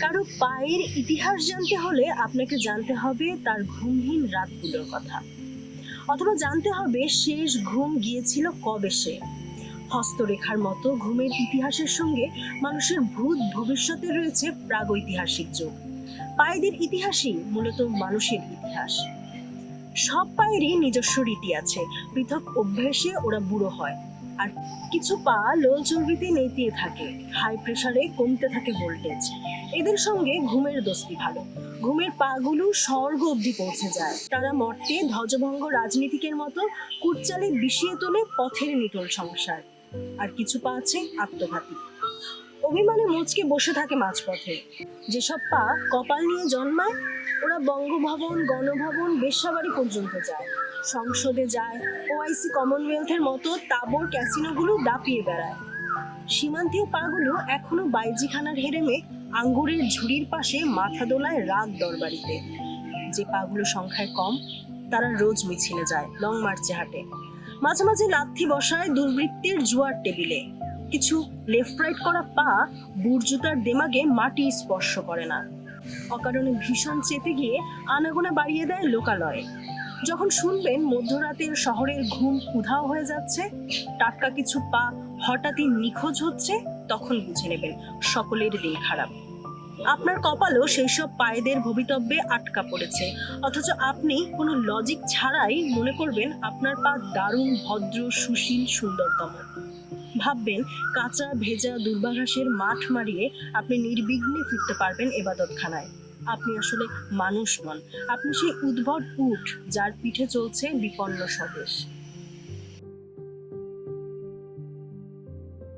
কারও পায়ের ইতিহাস জানতে হলে আপনাকে জানতে হবে তার ঘুমহীন রাতগুলোর কথা। অথবা জানতে হবে শেষ ঘুম গিয়েছিল কবে সে। হস্তরেখার মতো ঘুমের ইতিহাসের সঙ্গে মানুষের ভূত ভবিষ্যতে রয়েছে প্রাগৈতিহাসিক যুগ। পায়েদের ইতিহাসই মূলত মানুষের ইতিহাস। সব পায়েরই নিজস্ব রীতি আছে। পৃথক অভ্যাসে ওরা বুড়ো হয়। আর কিছু পা লোল চর্বিতে নেতিয়ে থাকে। হাই প্রেশারে কমতে থাকে ভোল্টেজ এদের সঙ্গে ঘুমের দোস্তি ভালো। ঘুমের পাগুলো স্বর্গ অবধি পৌঁছে যায়। তারা মর্তে ধ্বজভঙ্গ রাজনীতিকের মতো কুটচালে বিষিয়ে তোলে পথের নিটল সংসার। আর কিছু পা আছে আত্মঘাতী। অভিমানে মুচকে বসে থাকে মাঝপথে। যেসব পা কপাল নিয়ে জন্মায়, ওরা বঙ্গভবন, গণভবন, বেশ্যাবাড়ি পর্যন্ত যায়। সংসদে যায় ওআইসি কমনওয়েলথের মতো তাবর ক্যাসিনোগুলো দাপিয়ে বেড়ায়। সীমান্তীয় পাগুলো এখনও বাইজিখানার হেরেমে আঙ্গুরের ঝুড়ির পাশে মাথা দোলায় রাগ দরবারিতে। যে পাগুলো সংখ্যায় কম, তারা রোজ মিছিলে যায়, লং মার্চে হাঁটে। মাঝে মাঝে লাথি বসায় দুর্বৃত্তের জুয়ার টেবিলে। কিছু লেফট রাইট করা পা বুর্জুতার দেমাগে মাটি স্পর্শ করে না। অকারণে ভীষণ চেতে গিয়ে আনাগোনা বাড়িয়ে দেয় লোকালয়ে। যখন শুনবেন মধ্যরাতের শহরের ঘুম উধাও হয়ে যাচ্ছে, টাটকা কিছু পা হঠাৎই নিখোঁজ হচ্ছে, তখন বুঝে নেবেন সকলের দিন খারাপ। আপনার কপালও সেই সব পায়েদের ভবিতব্যে আটকা পড়েছে। অথচ আপনি কোনো লজিক ছাড়াই মনে করবেন আপনার পা দারুণ, ভদ্র, সুশীল, সুন্দরতম। ভাববেন, কাঁচা, ভেজা দুর্বাঘাসের মাঠ মারিয়ে আপনি নির্বিঘ্নে ফিরতে পারবেন এবাদতখানায়। আপনি আসলে মানুষ নন। আপনি সেই উদ্ভট উঠ যার পিঠে চলছে বিপন্ন স্বদেশ।